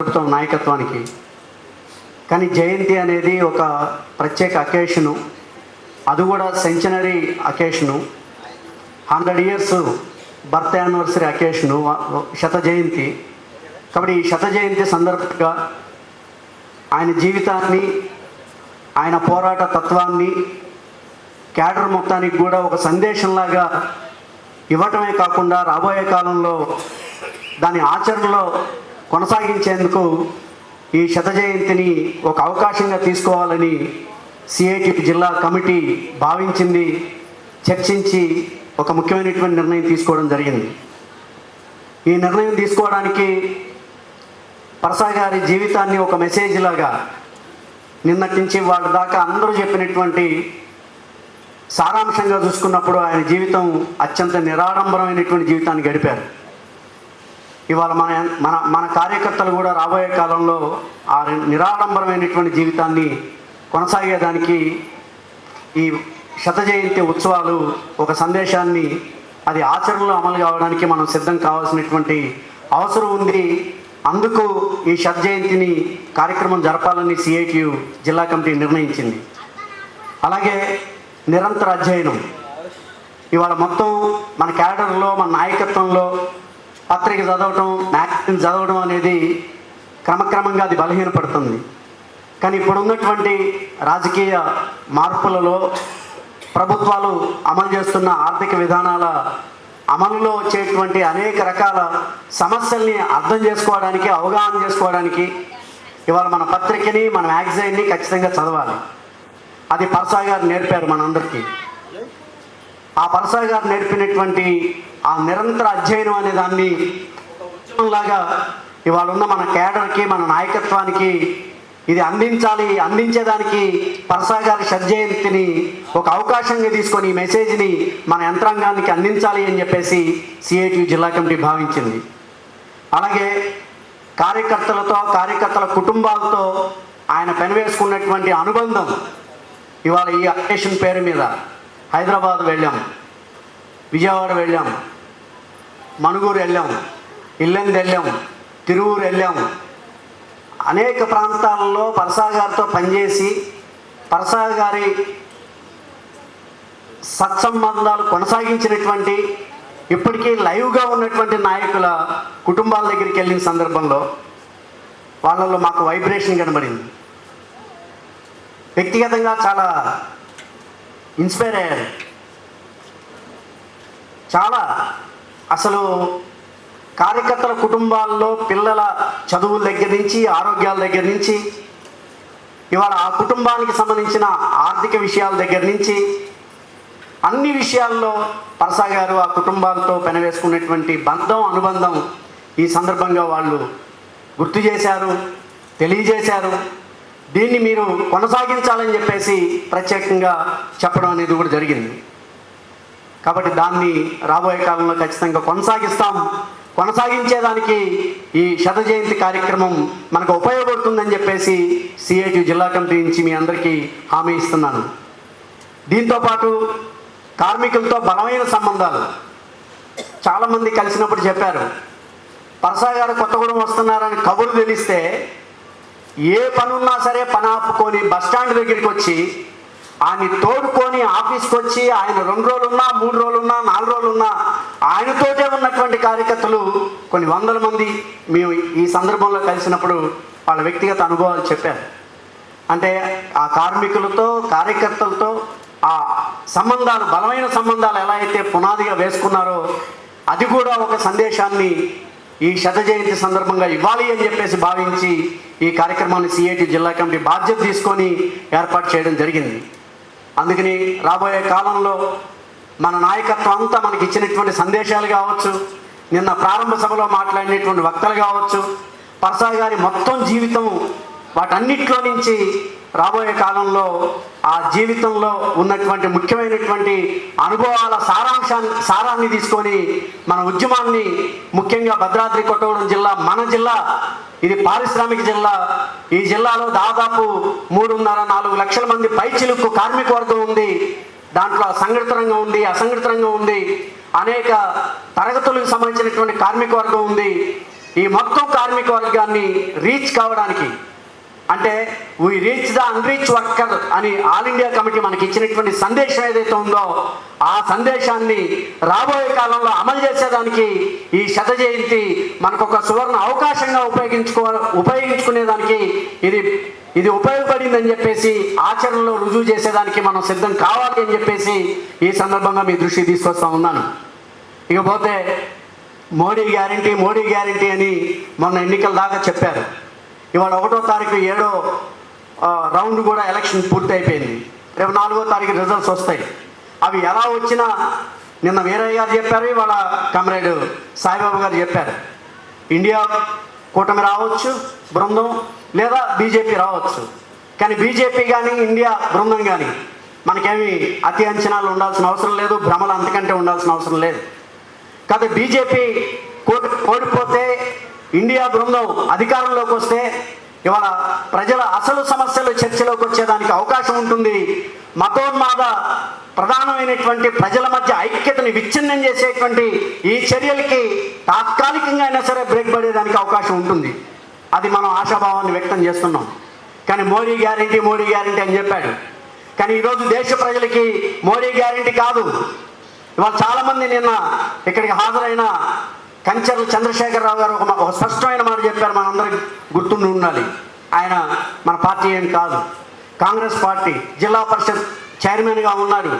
ప్రభుత్వం నాయకత్వానికి. కానీ జయంతి అనేది ఒక ప్రత్యేక అకేషను. అది కూడా centenary occasion. Hundred years birth anniversary occasion శత జయంతి. కాబట్టి ఈ శత జయంతి సందర్భంగా ఆయన జీవితాన్ని ఆయన పోరాట తత్వాన్ని క్యాడర్ మొత్తానికి కూడా ఒక సందేశంలాగా ఇవ్వటమే కాకుండా రాబోయే కాలంలో దాని ఆచరణలో కొనసాగించేందుకు ఈ శత జయంతిని ఒక అవకాశంగా తీసుకోవాలని సిఐటి జిల్లా కమిటీ భావించింది చర్చించి ఒక ముఖ్యమైనటువంటి నిర్ణయం తీసుకోవడం జరిగింది. ఈ నిర్ణయం తీసుకోవడానికి పరసా గారి జీవితాన్ని ఒక మెసేజ్ లాగా నిన్నటి నుంచి వాళ్ళ దాకా అందరూ చెప్పినటువంటి సారాంశంగా చూసుకున్నప్పుడు ఆయన జీవితం అత్యంత నిరాడంబరమైనటువంటి జీవితాన్ని గడిపారు. ఇవాళ మన మన మన కార్యకర్తలు కూడా రాబోయే కాలంలో ఆ నిరాడంబరమైనటువంటి జీవితాన్ని కొనసాగేదానికి ఈ శత జయంతి ఉత్సవాలు ఒక సందేశాన్ని అది ఆచరణలో అమలు కావడానికి మనం సిద్ధం కావాల్సినటువంటి అవసరం ఉంది. అందుకు ఈ శత జయంతిని కార్యక్రమం జరపాలని సిఐటియు జిల్లా కమిటీ నిర్ణయించింది. అలాగే నిరంతర అధ్యయనం. ఇవాళ మొత్తం మన క్యాడర్లో మన నాయకత్వంలో పత్రిక చదవటం మ్యాగజైన్ చదవడం అనేది క్రమక్రమంగా అది బలహీనపడుతుంది. కానీ ఇప్పుడు ఉన్నటువంటి రాజకీయ మార్పులలో ప్రభుత్వాలు అమలు చేస్తున్న ఆర్థిక విధానాల అమలులో వచ్చేటువంటి అనేక రకాల సమస్యల్ని అర్థం చేసుకోవడానికి అవగాహన చేసుకోవడానికి ఇవాళ మన పత్రికని మన మ్యాగజైన్ని ఖచ్చితంగా చదవాలి. అది పర్సా గారు నేర్పారు మనందరికీ. ఆ పరసా గారు నేర్పినటువంటి ఆ నిరంతర అధ్యయనం అనే దాన్ని లాగా ఇవాళ ఉన్న మన కేడర్కి మన నాయకత్వానికి ఇది అందించాలి అందించేదానికి పరసా గారి షడ్జయంతిని ఒక అవకాశంగా తీసుకొని ఈ మెసేజ్ని మన యంత్రాంగానికి అందించాలి అని చెప్పేసి సిఐటి జిల్లా కమిటీ భావించింది. అలాగే కార్యకర్తలతో కార్యకర్తల కుటుంబాలతో ఆయన పెనవేసుకున్నటువంటి అనుబంధం ఇవాళ ఈ అకేషన్ పేరు మీద హైదరాబాద్ వెళ్ళాం. విజయవాడ వెళ్ళాం. మణుగూరు వెళ్ళాం. ఇల్లెందు వెళ్ళాం. తిరువూరు వెళ్ళాం. అనేక ప్రాంతాలలో పరసా గారితో పనిచేసి పరసా గారి సత్సంబంధాలు కొనసాగించినటువంటి ఇప్పటికీ లైవ్గా ఉన్నటువంటి నాయకుల కుటుంబాల దగ్గరికి వెళ్ళిన సందర్భంలో వాళ్ళలో మాకు వైబ్రేషన్ కనబడింది. వ్యక్తిగతంగా చాలా ఇన్స్పైర్ అయ్యారు. చాలా అసలు కార్యకర్తల కుటుంబాల్లో పిల్లల చదువుల దగ్గర నుంచి ఆరోగ్యాల దగ్గర నుంచి ఇవాళ ఆ కుటుంబానికి సంబంధించిన ఆర్థిక విషయాల దగ్గర నుంచి అన్ని విషయాల్లో పరసా గారు ఆ కుటుంబాలతో పెనవేసుకున్నటువంటి బంధం అనుబంధం ఈ సందర్భంగా వాళ్ళు గుర్తు చేశారు తెలియజేశారు. దీన్ని మీరు కొనసాగించాలని చెప్పేసి ప్రత్యేకంగా చెప్పడం అనేది కూడా జరిగింది. కాబట్టి దాన్ని రాబోయే కాలంలో ఖచ్చితంగా కొనసాగిస్తాం. కొనసాగించేదానికి ఈ శత జయంతి కార్యక్రమం మనకు ఉపయోగపడుతుందని చెప్పేసి సిఐటి జిల్లా కమిటీ నుంచి మీ అందరికీ హామీ ఇస్తున్నాను. దీంతోపాటు కార్మికులతో బలమైన సంబంధాలు. చాలామంది కలిసినప్పుడు చెప్పారు పరసా గారు కొత్తగూడెం వస్తున్నారని కబురు తెలిస్తే ఏ పనున్నా సరే పని ఆపుకొని బస్ స్టాండ్ దగ్గరికి వచ్చి ఆయన తోడుకొని ఆఫీస్కి వచ్చి ఆయన రెండు రోజులున్నా మూడు రోజులున్నా నాలుగు రోజులున్నా ఆయనతోటే ఉన్నటువంటి కార్యకర్తలు కొన్ని వందల మంది మేము ఈ సందర్భంలో కలిసినప్పుడు వాళ్ళ వ్యక్తిగత అనుభవాలు చెప్పారు. అంటే ఆ కార్మికులతో కార్యకర్తలతో ఆ సంబంధాలు బలమైన సంబంధాలు ఎలా అయితే పునాదిగా వేసుకున్నారో అది కూడా ఒక సందేశాన్ని ఈ శత జయంతి సందర్భంగా ఇవ్వాలి అని చెప్పేసి భావించి ఈ కార్యక్రమాన్ని సిఐటి జిల్లా కమిటీ బాధ్యత తీసుకొని ఏర్పాటు చేయడం జరిగింది. అందుకని రాబోయే కాలంలో మన నాయకత్వం అంతా మనకి ఇచ్చినటువంటి సందేశాలు కావచ్చు నిన్న ప్రారంభ సభలో మాట్లాడినటువంటి వక్తలు కావచ్చు పర్సా గారి మొత్తం జీవితం వాటన్నిటిలో నుంచి రాబోయే కాలంలో ఆ జీవితంలో ఉన్నటువంటి ముఖ్యమైనటువంటి అనుభవాల సారాంశాన్ని సారాన్ని తీసుకొని మన ఉద్యమాన్ని ముఖ్యంగా భద్రాద్రి కొట్టగూడెం జిల్లా మన జిల్లా ఇది పారిశ్రామిక జిల్లా. ఈ జిల్లాలో దాదాపు మూడున్నర నాలుగు లక్షల మంది పైచిలుక్కు కార్మిక వర్గం ఉంది. దాంట్లో సంఘటిత రంగం ఉంది అసంఘటిత రంగం ఉంది. అనేక తరగతులకు సంబంధించినటువంటి కార్మిక వర్గం ఉంది. ఈ మొత్తం కార్మిక వర్గాన్ని రీచ్ కావడానికి అంటే we reach the unreach worker అని ఆల్ ఇండియా కమిటీ మనకి ఇచ్చినటువంటి సందేశం ఏదైతే ఉందో ఆ సందేశాన్ని రాబోయే కాలంలో అమలు చేసేదానికి ఈ శత జయంతి మనకు ఒక సువర్ణ అవకాశంగా ఉపయోగించుకో ఉపయోగించుకునేదానికి ఇది ఇది ఉపయోగపడిందని చెప్పేసి ఆచరణలో రుజువు చేసేదానికి మనం సిద్ధం కావాలి అని చెప్పేసి ఈ సందర్భంగా మీ దృష్టి తీసుకొస్తా ఉన్నాను. ఇకపోతే మోడీ గ్యారంటీ మోడీ గ్యారంటీ అని మొన్న ఎన్నికల దాకా చెప్పారు. ఇవాళ ఒకటో తారీఖు ఏడో రౌండ్ కూడా ఎలక్షన్ పూర్తి అయిపోయింది రేపు నాలుగో తారీఖు రిజల్ట్స్ వస్తాయి. అవి ఎలా వచ్చినా నిన్న వీరయ్య గారు చెప్పారు ఇవాళ కమరేడ్ సాయిబాబు గారు చెప్పారు. ఇండియా కూటమి రావచ్చు బృందం లేదా బీజేపీ రావచ్చు. కానీ బీజేపీ కానీ ఇండియా బృందం కానీ మనకేమి అతి అంచనాలు ఉండాల్సిన అవసరం లేదు భ్రమలు అంతకంటే ఉండాల్సిన అవసరం లేదు. కాదు బీజేపీ కోడిపోతే ఇండియా బృందం అధికారంలోకి వస్తే ఇవాళ ప్రజల అసలు సమస్యలు చర్చలోకి వచ్చేదానికి అవకాశం ఉంటుంది. మతోన్మాద ప్రధానమైనటువంటి ప్రజల మధ్య ఐక్యతను విచ్ఛిన్నం చేసేటువంటి ఈ చర్యలకి తాత్కాలికంగా అయినా సరే బ్రేక్ పడేదానికి అవకాశం ఉంటుంది. అది మనం ఆశాభావాన్ని వ్యక్తం చేస్తున్నాం. కానీ మోడీ గ్యారంటీ మోడీ గ్యారంటీ అని చెప్పాడు. కానీ ఈరోజు దేశ ప్రజలకి మోడీ గ్యారంటీ కాదు. ఇవాళ చాలామంది నిన్న ఇక్కడికి హాజరైన కంచర్ల చంద్రశేఖరరావు గారు ఒక ఒక స్పష్టమైన మాట చెప్పారు. మనందరికి గుర్తుండి ఉండాలి. ఆయన మన పార్టీ ఏం కాదు. కాంగ్రెస్ పార్టీ జిల్లా పరిషత్ చైర్మన్గా ఉన్నాడు.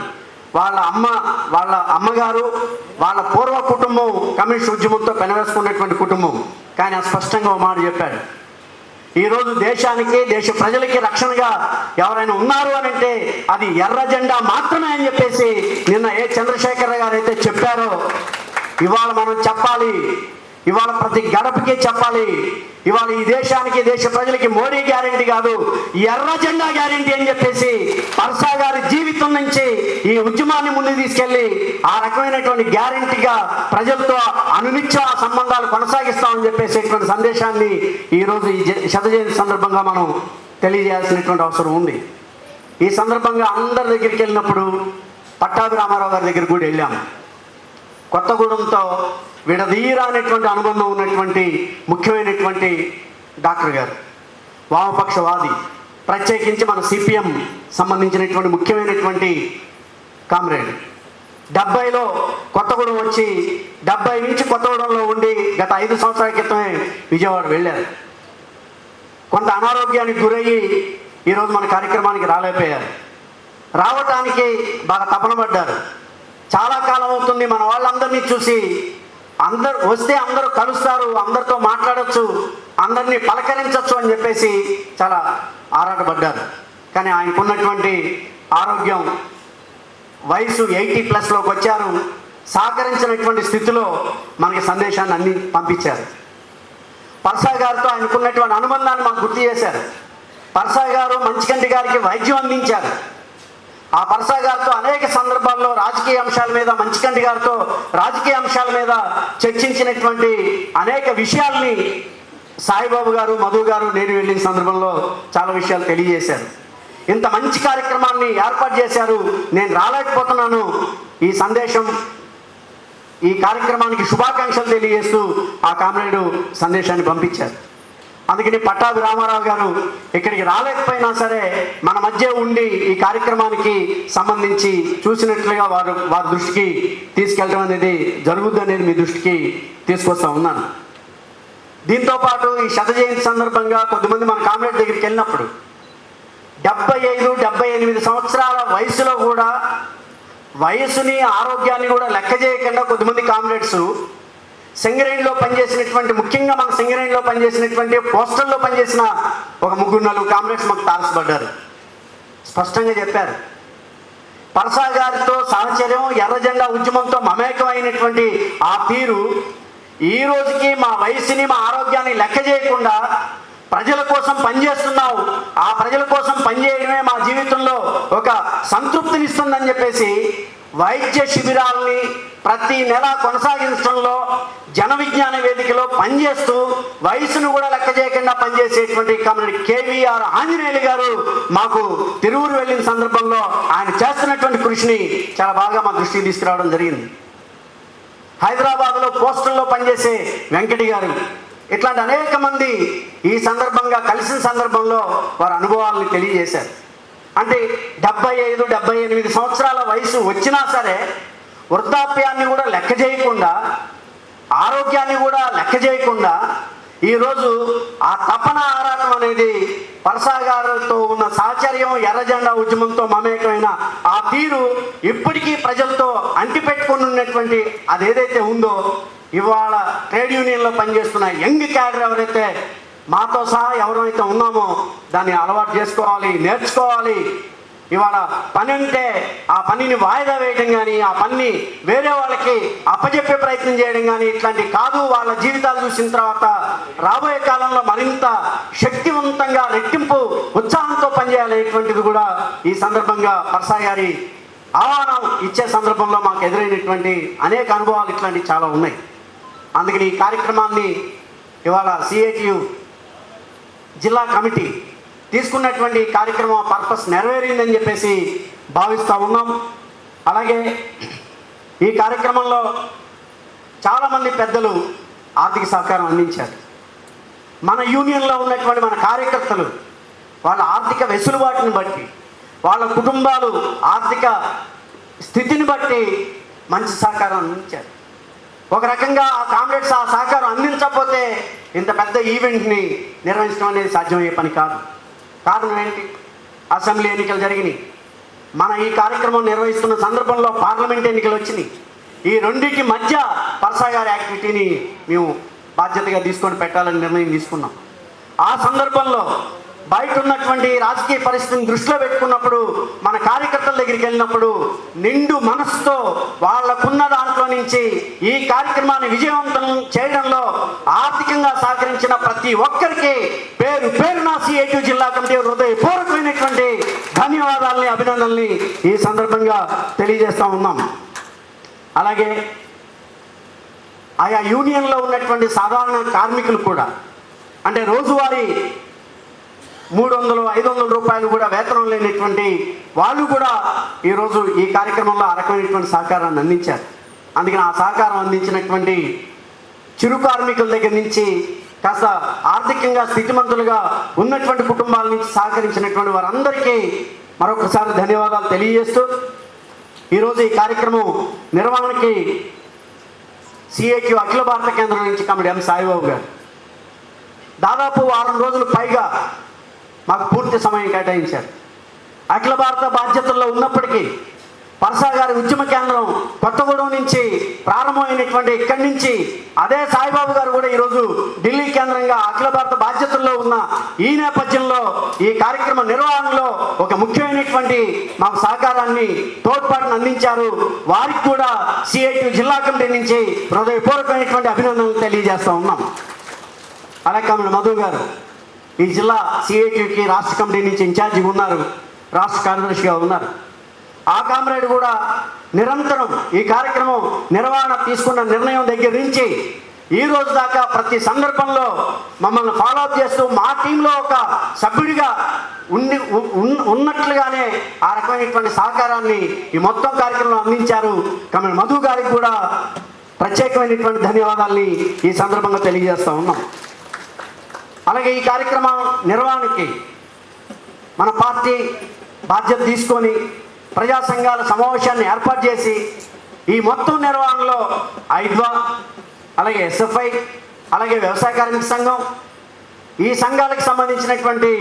వాళ్ళ అమ్మ వాళ్ళ అమ్మగారు వాళ్ళ పూర్వ కుటుంబం కమ్యూనిస్ట్ ఉద్యమంతో పెనవేసుకున్నటువంటి కుటుంబం. కానీ ఆ స్పష్టంగా ఒక మాట చెప్పాడు. ఈరోజు దేశానికి దేశ ప్రజలకి రక్షణగా ఎవరైనా ఉన్నారు అని అంటే అది ఎర్ర జెండా మాత్రమే అని చెప్పేసి నిన్న ఏ చంద్రశేఖర్ గారు అయితే చెప్పారో ఇవాళ మనం చెప్పాలి. ఇవాళ ప్రతి గడపకి చెప్పాలి. ఇవాళ ఈ దేశానికి దేశ ప్రజలకి మోడీ గ్యారెంటీ కాదు ఎర్ర జెండా గ్యారెంటీ అని చెప్పేసి పర్సా గారి జీవితం నుంచి ఈ ఉద్యమాన్ని ముందుకు తీసుకెళ్ళి ఆ రకమైనటువంటి గ్యారెంటీగా ప్రజలతో అనునిత్య సంబంధాలు కొనసాగిస్తామని చెప్పేసేటువంటి సందేశాన్ని ఈరోజు ఈ శత జయంతి సందర్భంగా మనం తెలియజేయాల్సినటువంటి అవసరం ఉంది. ఈ సందర్భంగా అందరి దగ్గరికి వెళ్ళినప్పుడు పట్టాభి రామారావు గారి దగ్గరికి కూడా వెళ్ళాము కొత్తగూడెంతో విడదీరానటువంటి అనుబంధం ఉన్నటువంటి ముఖ్యమైనటువంటి డాక్టర్ గారు. వామపక్షవాది. ప్రత్యేకించి మన సిపిఎం సంబంధించినటువంటి ముఖ్యమైనటువంటి కామ్రేడ్. డెబ్బైలో కొత్తగూడెం వచ్చి డెబ్బై నుంచి కొత్తగూడెంలో ఉండి గత ఐదు సంవత్సరాల క్రితమే విజయవాడ వెళ్ళారు. కొంత అనారోగ్యానికి గురయ్యి ఈరోజు మన కార్యక్రమానికి రాలేకపోయారు. రావటానికి బాగా తపన పడ్డారు. చాలా కాలం అవుతుంది మన వాళ్ళందరినీ చూసి. అందరు వస్తే అందరూ కలుస్తారు అందరితో మాట్లాడచ్చు అందరినీ పలకరించవచ్చు అని చెప్పేసి చాలా ఆరాటపడ్డారు. కానీ ఆయనకున్నటువంటి ఆరోగ్యం వయసు ఎయిటీ ప్లస్లోకి వచ్చారు. సహకరించినటువంటి స్థితిలో మనకి సందేశాన్ని అన్ని పంపించారు. పర్సా గారితో ఆయనకున్నటువంటి అనుబంధాన్ని మాకు గుర్తు చేశారు. పర్సా గారు మంచికంటి గారికి వైద్యం అందించారు. ఆ పరసా గారితో అనేక సందర్భాల్లో రాజకీయ అంశాల మీద మంచికంటి గారితో రాజకీయ అంశాల మీద చర్చించినటువంటి అనేక విషయాల్ని సాయిబాబు గారు మధు గారు నేను వెళ్ళిన సందర్భంలో చాలా విషయాలు తెలియజేశారు. ఇంత మంచి కార్యక్రమాన్ని ఏర్పాటు చేశారు. నేను రాలేకపోతున్నాను. ఈ సందేశం ఈ కార్యక్రమానికి శుభాకాంక్షలు తెలియజేస్తూ ఆ కామ్రేడు సందేశాన్ని పంపించారు. అందుకని పట్టాభి రామారావు గారు ఇక్కడికి రాలేకపోయినా సరే మన మధ్య ఉండి ఈ కార్యక్రమానికి సంబంధించి చూసినట్లుగా వారు వారి దృష్టికి తీసుకెళ్ళడం అనేది జరుగుద్ది అనేది మీ దృష్టికి తీసుకొస్తా ఉన్నాను. దీంతో పాటు ఈ శత జయంతి సందర్భంగా కొద్దిమంది మన కామ్రేడ్ దగ్గరికి వెళ్ళినప్పుడు డెబ్బై ఐదు డెబ్బై ఎనిమిది సంవత్సరాల వయసులో కూడా వయసుని ఆరోగ్యాన్ని కూడా లెక్క చేయకుండా కొద్దిమంది కామ్రేడ్స్ సింగరేణిలో పనిచేసినటువంటి ముఖ్యంగా మన సింగరేణిలో పనిచేసినటువంటి పోస్టల్లో పనిచేసిన ఒక ముగ్గురు నాలుగు కామ్రేడ్స్ మాకు తారసపడ్డారు. స్పష్టంగా చెప్పారు. పరసా గారితో సహచర్యం ఎర్రజెండా ఉద్యమంతో మమేకమైనటువంటి ఆ తీరు ఈ రోజుకి మా వయసుని మా ఆరోగ్యాన్ని లెక్క చేయకుండా ప్రజల కోసం పనిచేస్తున్నావు. ఆ ప్రజల కోసం పనిచేయడమే మా జీవితంలో ఒక సంతృప్తినిస్తుందని చెప్పేసి వైద్య శిబిరాల్ని ప్రతి నెల కొనసాగించడంలో జన విజ్ఞాన వేదికలో పనిచేస్తూ వయసును కూడా లెక్క చేయకుండా పనిచేసేటువంటి కమ్యూనిటీ కేవీఆర్ ఆంజనేయులు గారు మాకు తిరువురు వెళ్ళిన సందర్భంలో ఆయన చేస్తున్నటువంటి కృషిని చాలా బాగా మా దృష్టికి తీసుకురావడం జరిగింది. హైదరాబాద్లో పోస్టల్లో పనిచేసే వెంకటి గారు ఇట్లాంటి అనేక మంది ఈ సందర్భంగా కలిసిన సందర్భంలో వారి అనుభవాలను తెలియజేశారు. అంటే డెబ్బై ఐదు డెబ్బై ఎనిమిది సంవత్సరాల వయసు వచ్చినా సరే వృద్ధాప్యాన్ని కూడా లెక్క చేయకుండా ఆరోగ్యాన్ని కూడా లెక్క చేయకుండా ఈరోజు ఆ తపన ఆరాటం అనేది పరసా గారితో ఉన్న సాహచర్యం ఎర్రజెండా ఉద్యమంతో మమేకమైన ఆ తీరు ఇప్పటికీ ప్రజలతో అంటిపెట్టుకుని ఉన్నటువంటి అది ఏదైతే ఉందో ఇవాళ ట్రేడ్ యూనియన్లో పనిచేస్తున్న యంగ్ క్యాడర్ ఎవరైతే మాతో సహా ఎవరైతే ఉన్నామో దాన్ని అలవాటు చేసుకోవాలి నేర్చుకోవాలి. ఇవాళ పని అంటే ఆ పనిని వాయిదా వేయడం కానీ ఆ పనిని వేరే వాళ్ళకి అప్పజెప్పే ప్రయత్నం చేయడం కానీ ఇట్లాంటి కాదు. వాళ్ళ జీవితాలు చూసిన తర్వాత రాబోయే కాలంలో మరింత శక్తివంతంగా రెట్టింపు ఉత్సాహంతో పనిచేయాలనేటువంటిది కూడా ఈ సందర్భంగా పర్సా గారి ఆహ్వానం ఇచ్చే సందర్భంలో మాకు ఎదురైనటువంటి అనేక అనుభవాలు ఇట్లాంటివి చాలా ఉన్నాయి. అందుకని ఈ కార్యక్రమాన్ని ఇవాళ సిఐటియు జిల్లా కమిటీ తీసుకున్నటువంటి కార్యక్రమం పర్పస్ నెరవేరిందని చెప్పేసి భావిస్తూ ఉన్నాం. అలాగే ఈ కార్యక్రమంలో చాలామంది పెద్దలు ఆర్థిక సహకారం అందించారు. మన యూనియన్లో ఉన్నటువంటి మన కార్యకర్తలు వాళ్ళ ఆర్థిక వెసులుబాటుని బట్టి వాళ్ళ కుటుంబాలు ఆర్థిక స్థితిని బట్టి మంచి సహకారం అందించారు. ఒక రకంగా ఆ కామ్రేడ్స్ ఆ సహకారం అందించకపోతే ఇంత పెద్ద ఈవెంట్ని నిర్వహించడం అనేది సాధ్యమయ్యే పని కాదు. కారణం ఏంటి? అసెంబ్లీ ఎన్నికలు జరిగినాయి. మన ఈ కార్యక్రమం నిర్వహిస్తున్న సందర్భంలో పార్లమెంట్ ఎన్నికలు వచ్చినాయి. ఈ రెండింటి మధ్య పర్సా గారి యాక్టివిటీని మేము బాధ్యతగా తీసుకొని పెట్టాలని నిర్ణయం తీసుకున్నాం. ఆ సందర్భంలో బయట ఉన్నటువంటి రాజకీయ పరిస్థితిని దృష్టిలో పెట్టుకున్నప్పుడు మన కార్యకర్తల దగ్గరికి వెళ్ళినప్పుడు నిండు మనసుతో వాళ్ళకున్న దాంట్లో నుంచి ఈ కార్యక్రమాన్ని విజయవంతం చేయడంలో ఆర్థికంగా సహకరించిన ప్రతి ఒక్కరికి పేరు పేరు నా సిఐటి జిల్లా కమిటీ హృదయపూర్వకమైనటువంటి ధన్యవాదాలని అభినందనల్ని ఈ సందర్భంగా తెలియజేస్తా ఉన్నాం. అలాగే ఆయా యూనియన్లో ఉన్నటువంటి సాధారణ కార్మికులు కూడా అంటే రోజువారీ మూడు వందలు ఐదు వందల రూపాయలు కూడా వేతనం లేనటువంటి వాళ్ళు కూడా ఈరోజు ఈ కార్యక్రమంలో ఆ రకమైనటువంటి సహకారాన్ని అందించారు. అందుకని ఆ సహకారం అందించినటువంటి చిరు కార్మికుల దగ్గర నుంచి కాస్త ఆర్థికంగా స్థితిమంతులుగా ఉన్నటువంటి కుటుంబాల నుంచి సహకరించినటువంటి వారందరికీ మరొకసారి ధన్యవాదాలు తెలియజేస్తూ ఈరోజు ఈ కార్యక్రమం నిర్వహణకి సిఐక్యూ అఖిల భారత కేంద్రం నుంచి కమిటీ ఎం సాయిబాబు గారు. దాదాపు వారం రోజులు పైగా మాకు పూర్తి సమయం కేటాయించారు. అఖిల భారత బాధ్యతల్లో ఉన్నప్పటికీ పరసా గారి ఉద్యమ కేంద్రం కొత్తగూడెం నుంచి ప్రారంభమైనటువంటి ఇక్కడి నుంచి అదే సాయిబాబు గారు కూడా ఈరోజు ఢిల్లీ కేంద్రంగా అఖిల భారత బాధ్యతల్లో ఉన్న ఈ నేపథ్యంలో ఈ కార్యక్రమ నిర్వహణలో ఒక ముఖ్యమైనటువంటి మాకు సహకారాన్ని తోడ్పాటును అందించారు. వారికి కూడా సిఐటి జిల్లా కమిటీ నుంచి హృదయపూర్వకమైనటువంటి అభినందనలు తెలియజేస్తా ఉన్నాం. అలాగే కమ్మ మధు గారు ఈ జిల్లా సిఐటికి రాష్ట్ర కమిటీ నుంచి ఇన్ఛార్జిగా ఉన్నారు. రాష్ట్ర కార్యదర్శిగా ఉన్నారు. ఆ కామ్రేడ్ కూడా నిరంతరం ఈ కార్యక్రమం నిర్వహణ తీసుకున్న నిర్ణయం దగ్గర నుంచి ఈ రోజు దాకా ప్రతి సందర్భంలో మమ్మల్ని ఫాలో అప్ చేస్తూ మా టీంలో ఒక సభ్యుడిగా ఉండి ఉన్నట్లుగానే ఆ రకమైనటువంటి సహకారాన్ని ఈ మొత్తం కార్యక్రమంలో అందించారు. కమిటీ మధు గారికి కూడా ప్రత్యేకమైనటువంటి ధన్యవాదాల్ని ఈ సందర్భంగా తెలియజేస్తా ఉన్నాం. అలాగే ఈ కార్యక్రమం నిర్వహణకి మన పార్టీ బాధ్యత తీసుకొని ప్రజా సంఘాల సమావేశాన్ని ఏర్పాటు చేసి ఈ మొత్తం నిర్వహణలో ఐద్వా అలాగే ఎస్ఎఫ్ఐ అలాగే వ్యవసాయ కార్మిక సంఘం ఈ సంఘాలకు సంబంధించినటువంటి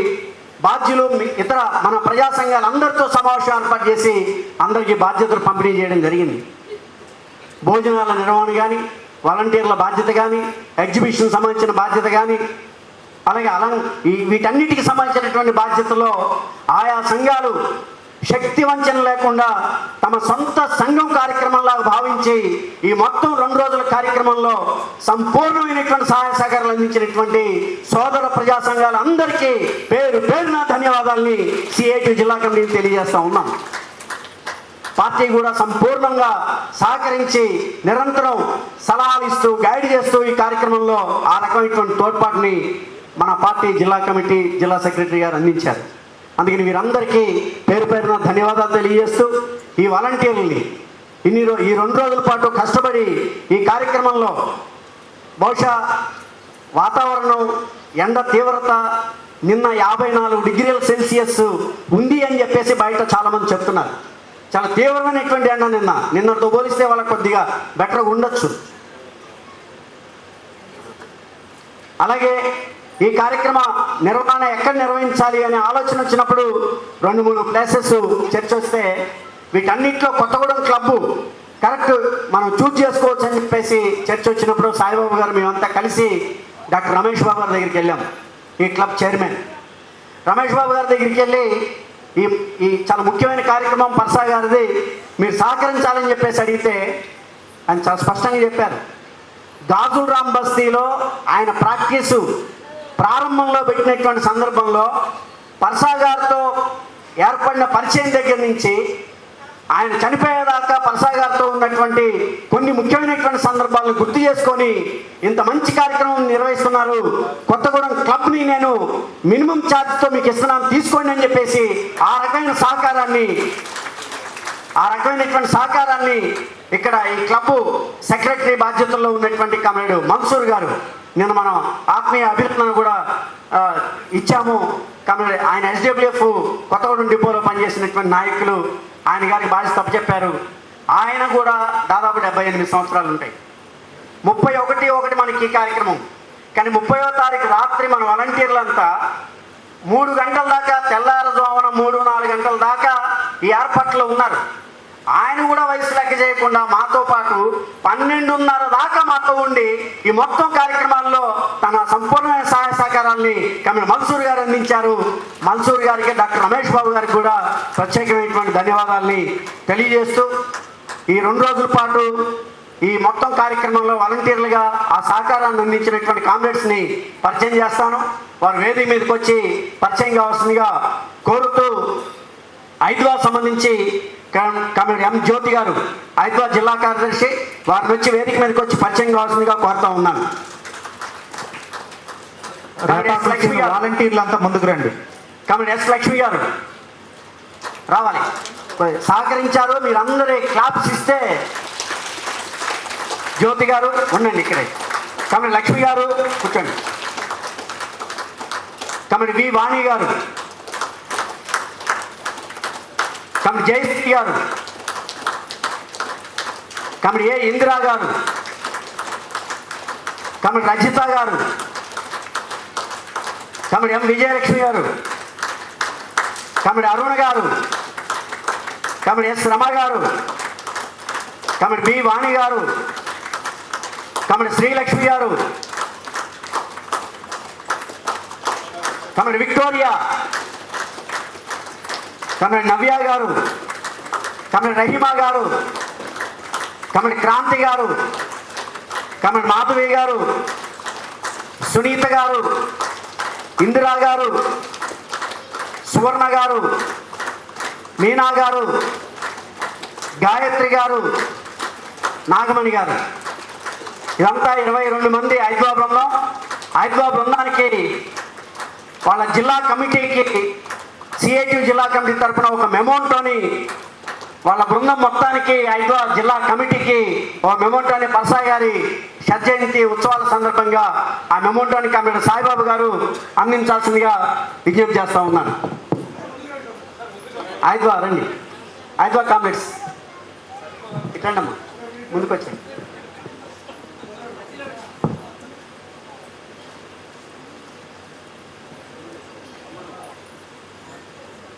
బాధ్యులు ఇతర మన ప్రజా సంఘాలందరితో సమావేశం ఏర్పాటు చేసి అందరికీ బాధ్యతలు పంపిణీ చేయడం జరిగింది. భోజనాల నిర్వహణ కానీ వాలంటీర్ల బాధ్యత కానీ ఎగ్జిబిషన్ సంబంధించిన బాధ్యత కానీ అలాగే అలం ఈ వీటన్నిటికి సంబంధించినటువంటి బాధ్యతలో ఆయా సంఘాలు శక్తి వంచన లేకుండా తమ సొంత సంఘం కార్యక్రమంలా భావించి ఈ మొత్తం రెండు రోజుల కార్యక్రమంలో సంపూర్ణమైనటువంటి సహాయ సహకారాలు అందించినటువంటి సోదర ప్రజా సంఘాలందరికీ పేరు పేరున ధన్యవాదాలని సిఐటి జిల్లా కమిటీకి తెలియజేస్తా ఉన్నాం. పార్టీ కూడా సంపూర్ణంగా సహకరించి నిరంతరం సలహాలు ఇస్తూ గైడ్ చేస్తూ ఈ కార్యక్రమంలో ఆ రకమైనటువంటి తోడ్పాటుని మన పార్టీ జిల్లా కమిటీ జిల్లా సెక్రటరీ గారు అందించారు. అందుకని వీరందరికీ పేరు పేరున ధన్యవాదాలు తెలియజేస్తూ ఈ వాలంటీర్లని ఇన్ని రో ఈ రెండు రోజుల పాటు కష్టపడి ఈ కార్యక్రమంలో బహుశా వాతావరణం ఎండ తీవ్రత నిన్న యాభై నాలుగు డిగ్రీల సెల్సియస్ ఉంది అని చెప్పేసి బయట చాలామంది చెప్తున్నారు. చాలా తీవ్రమైనటువంటి ఎండ నిన్న. నిన్నటితో పోలిస్తే వాళ్ళకి కొద్దిగా బెటర్గా ఉండొచ్చు. అలాగే ఈ కార్యక్రమ నిర్వహణ ఎక్కడ నిర్వహించాలి అనే ఆలోచన వచ్చినప్పుడు రెండు మూడు ప్లేసెస్ చర్చ వస్తే వీటన్నిటిలో కొత్తగూడెం క్లబ్బు కరెక్ట్ మనం చూజ్ చేసుకోవచ్చు అని చెప్పేసి చర్చ వచ్చినప్పుడు సాయిబాబు గారు మేమంతా కలిసి డాక్టర్ రమేష్ బాబు గారి దగ్గరికి వెళ్ళాం. ఈ క్లబ్ చైర్మన్ రమేష్ బాబు గారి దగ్గరికి వెళ్ళి ఈ ఈ చాలా ముఖ్యమైన కార్యక్రమం పర్సా గారిది మీరు సహకరించాలని చెప్పేసి అడిగితే ఆయన చాలా స్పష్టంగా చెప్పారు. గాజుల రామ్ బస్తీలో ఆయన ప్రాక్టీస్ ప్రారంభంలో పెట్టినటువంటి సందర్భంలో పర్సా గారితో ఏర్పడిన పరిచయం దగ్గర నుంచి ఆయన చనిపోయేదాకా పర్సా గారితో ఉన్నటువంటి కొన్ని ముఖ్యమైనటువంటి సందర్భాలను గుర్తు చేసుకొని ఇంత మంచి కార్యక్రమం నిర్వహిస్తున్నారు. కొత్తగూడెం క్లబ్ని నేను మినిమం ఛార్జ్తో మీకు ఇస్తున్నాను. తీసుకోండి అని చెప్పేసి ఆ రకమైన సహకారాన్ని ఆ రకమైనటువంటి సహకారాన్ని ఇక్కడ ఈ క్లబ్ సెక్రటరీ బాధ్యతల్లో ఉన్నటువంటి కమరేడు మన్సూర్ గారు నిన్న మనం ఆత్మీయ అభినందన కూడా ఇచ్చాము. కమరేడ్ ఆయన ఎస్డబ్ల్యూఎఫ్ కొత్తగూడెం డిపోలో పనిచేసినటువంటి నాయకులు ఆయన గారికి బాధ్యత తప్పచెప్పారు ఆయన కూడా దాదాపు డెబ్బై ఎనిమిది సంవత్సరాలు ఉంటాయి. ముప్పై ఒకటి ఒకటి మనకి ఈ కార్యక్రమం. కానీ ముప్పయో తారీఖు రాత్రి మన వాలంటీర్లంతా మూడు గంటల దాకా తెల్లారుజామున మూడు నాలుగు గంటల దాకా ఈ ఏర్పాట్లో ఉన్నారు. ఆయన కూడా వయసు లెక్క చేయకుండా మాతో పాటు పన్నెండున్నర దాకా మాతో ఉండి ఈ మొత్తం కార్యక్రమాల్లో తన సంపూర్ణమైన సహాయ సహకారాన్ని కమిన మన్సూర్ గారు అందించారు. మన్సూర్ గారికి డాక్టర్ రమేష్ బాబు గారికి కూడా ప్రత్యేకమైనటువంటి ధన్యవాదాల్ని తెలియజేస్తూ ఈ రెండు రోజుల పాటు ఈ మొత్తం కార్యక్రమంలో వాలంటీర్లుగా ఆ సహకారాన్ని అందించినటువంటి కామ్రేడ్స్ని పరిచయం చేస్తాను. వారు వేదిక మీదకి వచ్చి పరిచయం కావాల్సిందిగా కోరుతూ హైదరాబాద్ సంబంధించి కమ్- కామ్రేడ్ ఎం జ్యోతి గారు హైదరాబాద్ జిల్లా కార్యదర్శి వారిని వచ్చి వేదిక మీదకి వచ్చి పరిచయం కావాల్సిందిగా కోరుతా ఉన్నాను కామ్రేడ్ ఎస్ లక్ష్మి గారు వాలంటీర్లు అంతా ముందుకు రండి. కామ్రేడ్ ఎస్ లక్ష్మి గారు. రావాలి. సహకరించారు మీరందరి క్లాప్స్ ఇస్తే జ్యోతి గారు ఉండండి ఇక్కడే. కామెడి లక్ష్మి గారు కూర్చోండి. కామెడి వి వాణి గారు. కామెడి జయశ్రీ గారు. కామెడి ఏ ఇందిరా గారు. కామెడి రజిత గారు. తమడు ఎం విజయలక్ష్మి గారు? కామెడి అరుణ గారు? కామెడి ఎస్ రమ గారు? కామెడి బి వాణి గారు? కామెడి శ్రీలక్ష్మి గారు? Comedy Victoria? కామెడి నవ్య గారు? కామెడి రహిమా గారు? కామెడి క్రాంతి గారు? కామెడి మాధవి గారు? సునీత గారు? ఇందిరా గారు సువర్ణ గారు మీనా గారు గాయత్రి గారు నాగమణి గారు. ఇదంతా ఇరవై రెండు మంది హైదరాబాద్ బృందం. హైదరాబాద్ బృందానికి వాళ్ళ జిల్లా కమిటీకి సిఐటి జిల్లా కమిటీ తరఫున ఒక మెమోంటోని వాళ్ళ బృందం మొత్తానికి హైదరాబాద్ జిల్లా కమిటీకి ఒక మెమోంటోని పర్సా గారి షడ్జయంతి ఉత్సవాల సందర్భంగా ఆ మెమోంటోని కమిటీ సాయిబాబు గారు అందించాల్సిందిగా విజ్ఞప్తి చేస్తూ ఉన్నాను. హైదరాబాద్ రండి. హైదరాబాద్ కామెంట్స్. ఇట్లండమ్మా ముందుకు వచ్చాయి